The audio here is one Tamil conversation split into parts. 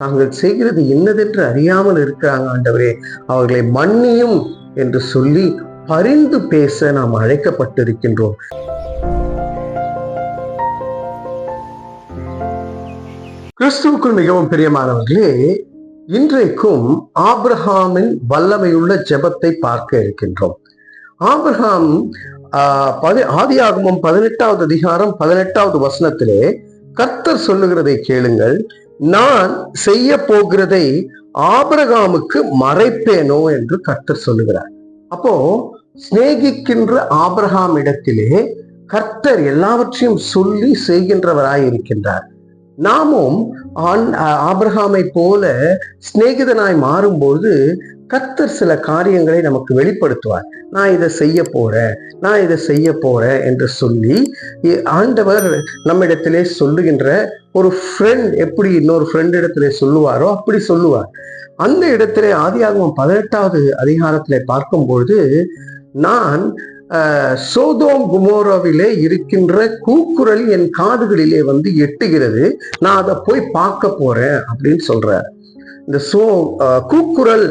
தாங்கள் செய்கிறது இன்னதென்று அறியாமல் இருக்கிறாங்க ஆண்டவரே. அவர்களை மன்னியும் என்று சொல்லி பரிந்து பேச நாம் அழைக்கப்பட்டிருக்கின்றோம். கிறிஸ்துவுக்குள் மிகவும் பிரியமானவர்களே இன்றைக்கும் ஆப்ரஹாமின் வல்லமையுள்ள ஜெபத்தை பார்க்க இருக்கின்றோம். ஆப்ரஹாம் ஆஹ், பதி பதினெட்டாவது அதிகாரம் பதினெட்டாவது வசனத்திலே கர்த்தர் சொல்லுகிறதை கேளுங்கள். நான் செய்ய போகிறதை ஆபிரகாமுக்கு மறைப்பேனோ என்று கர்த்தர் சொல்லுகிறார். அப்போ சிநேகிக்கின்ற ஆபிரகாம் இடத்திலே கர்த்தர் எல்லாவற்றையும் சொல்லி செய்கின்றவராய் இருக்கின்றார் நாமும் ஆண் ஆபிரகாமை போல சிநேகிதனாய் மாறும்போது கர்த்தர் சில காரியங்களை நமக்கு வெளிப்படுத்துவார். நான் இதை செய்ய போறேன் நான் இதை செய்ய போறேன் என்று சொல்லி ஆண்டவர் நம்மிடத்திலே சொல்லுகின்ற ஒரு ஃப்ரெண்ட் எப்படி இன்னொரு ஃப்ரெண்ட் இடத்திலே சொல்லுவாரோ அப்படி சொல்லுவார். அந்த இடத்திலே ஆதியாகமம் பதினெட்டாவது அதிகாரத்திலே பார்க்கும்பொழுது நான் சோதோம் குமோராவிலே இருக்கின்ற கூக்குரல் என் காதுகளிலே வந்து எட்டுகிறது நான் அதை போய் பார்க்க போறேன் அப்படின்னு சொல்றார். இந்த சோ கூக்குரல்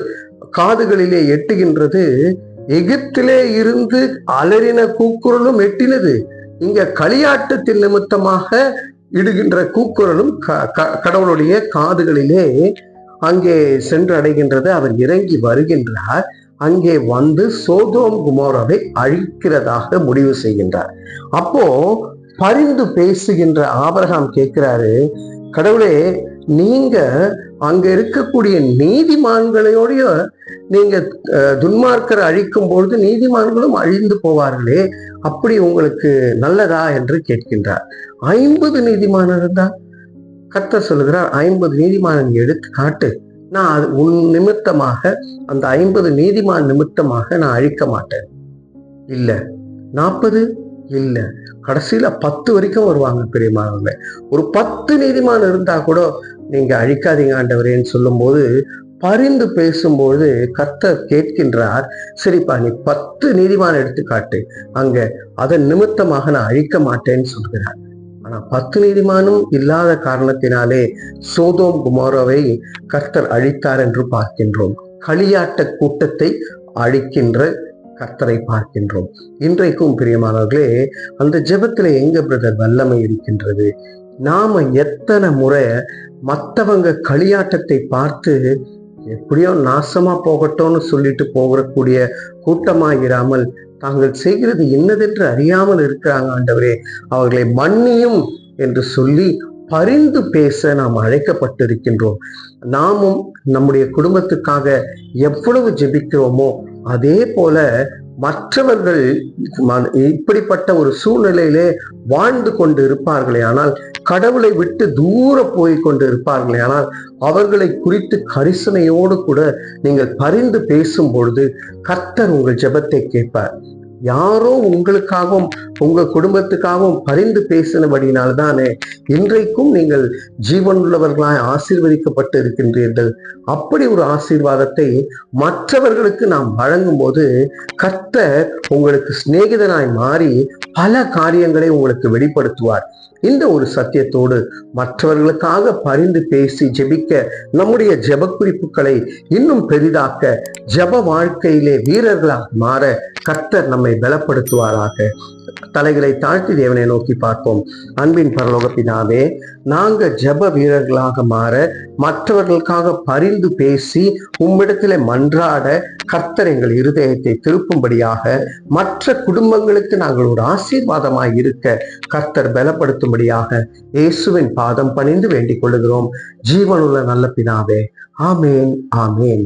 காதுகளிலே எட்டுகின்றது. எகிப்திலே இருந்து அலறின கூக்குரலும் எட்டினது. இங்க களியாட்டத்தின் நிமித்தமாக இடுகின்ற கூக்குரலும் க- க- கடவுளுடைய காதுகளிலே அங்கே சென்று அடைகின்றது அவர் இறங்கி வருகின்றார். அங்கே வந்து சோதோம் குமோராவை அழிக்கிறதாக முடிவு செய்கின்றார். அப்போ பரிந்து பேசுகின்ற ஆபரகாம் கேட்கிறாரு கடவுளே நீங்க அங்க இருக்கக்கூடிய நீதிமான்களையோடைய நீங்க அஹ், துன்மார்க்கரை அழிக்கும் பொழுது நீதிமான்களும் அழிந்து போவார்களே அப்படி உங்களுக்கு நல்லதா என்று கேட்கின்றார். ஐம்பது நீதிமான் இருந்தா? கர்த்தர் சொல்லுகிறார் ஐம்பது நீதிமான் எடுத்து காட்டு. நான் அது உன் நிமித்தமாக அந்த ஐம்பது நீதிமான் நிமித்தமாக நான் அழிக்க மாட்டேன். இல்ல. நாற்பது? இல்ல. கடைசியில பத்து வரைக்கும் வருவாங்க பெரியமானவங்க ஒரு பத்து நீதிமான் இருந்தா கூட நீங்க அழிக்காதீங்க ஆண்டவரேன்னு சொல்லும்போது பரிந்து பேசும்போது கர்த்தர் கேட்கின்றார் சரிப்பா நீ பத்து நீதிமான் எடுத்துக்காட்டு. அங்க அதன் நிமித்தமாக நான் அழிக்க மாட்டேன்னு சொல்கிறார். ஆனா பத்து நீதிமானும் இல்லாத காரணத்தினாலே சோதோம் குமாரோவை கர்த்தர் அழித்தார் என்று பார்க்கின்றோம். களியாட்ட கூட்டத்தை அழிக்கின்ற கர்த்தரை பார்க்கின்றோம். இன்றைக்கும் பிரியமானவர்களே அந்த ஜெபத்துல எங்க பிரதர் வல்லமை இருக்கின்றது? நாம எத்தனை முறை மத்தவங்க களியாட்டத்தை பார்த்து எப்படியோ நாசமா போகட்டும்னு சொல்லிட்டு போகக்கூடிய கூட்டமாயிராமல் தாங்கள் செய்கிறது என்னதென்று அறியாமல் இருக்கிறாங்க ஆண்டவரே. அவர்களை மன்னியும் என்று சொல்லி பரிந்து பேச நாம் அழைக்கப்பட்டிருக்கின்றோம். நாமும் நம்முடைய குடும்பத்துக்காக எவ்வளவு ஜெபிக்கிறோமோ அதே போல மற்றவர்கள் ம- இப்படிப்பட்ட ஒரு சூழ்நிலையிலே வாழ்ந்து கொண்டு இருப்பார்களே. ஆனால் கடவுளை விட்டு தூர போய் கொண்டு இருப்பார்களே ஆனால் அவர்களை குறித்து கரிசனையோடு கூட நீங்கள் பரிந்து பேசும் பொழுது கர்த்தர் உங்கள் ஜெபத்தை கேட்பார். யாரோ உங்களுக்காகவும் உங்க குடும்பத்துக்காகவும் பரிந்து பேசினபடினால்தானே இன்றைக்கும் நீங்கள் ஜீவனுள்ளவர்களாய் ஆசீர்வதிக்கப்பட்டு இருக்கின்றீர்கள் அப்படி ஒரு ஆசீர்வாதத்தை மற்றவர்களுக்கு நாம் வழங்கும் போது கர்த்தர் உங்களுக்கு சிநேகிதனாய் மாறி பல காரியங்களை உங்களுக்கு வெளிப்படுத்துவார். இந்த ஒரு சத்தியத்தோடு மற்றவர்களுக்காக பரிந்து பேசி ஜெபிக்க நம்முடைய ஜெப குறிப்புகளை இன்னும் பெரிதாக்க ஜெப வாழ்க்கையிலே வீரர்களாக மாற கர்த்தர் நம்மை பலப்படுத்துவாராக. தலைகளை தாழ்த்தி தேவனை நோக்கி பார்ப்போம். அன்பின் பரலோகத்தினாவே நாங்க ஜெப வீரர்களாக மாற மற்றவர்களுக்காக பரிந்து பேசி உம்மிடத்தில் மன்றாட கர்த்தர் எங்கள் இருதயத்தை திருப்பும்படியாக மற்ற குடும்பங்களுக்கு நாங்கள் ஒரு ஆசீர்வாதமாய் இருக்க கர்த்தர் பலப்படுத்தும்படியாக இயேசுவின் பாதம் பணிந்து வேண்டிக் கொள்கிறோம் ஜீவனுள்ள நல்ல பினாவே ஆமேன் ஆமேன்.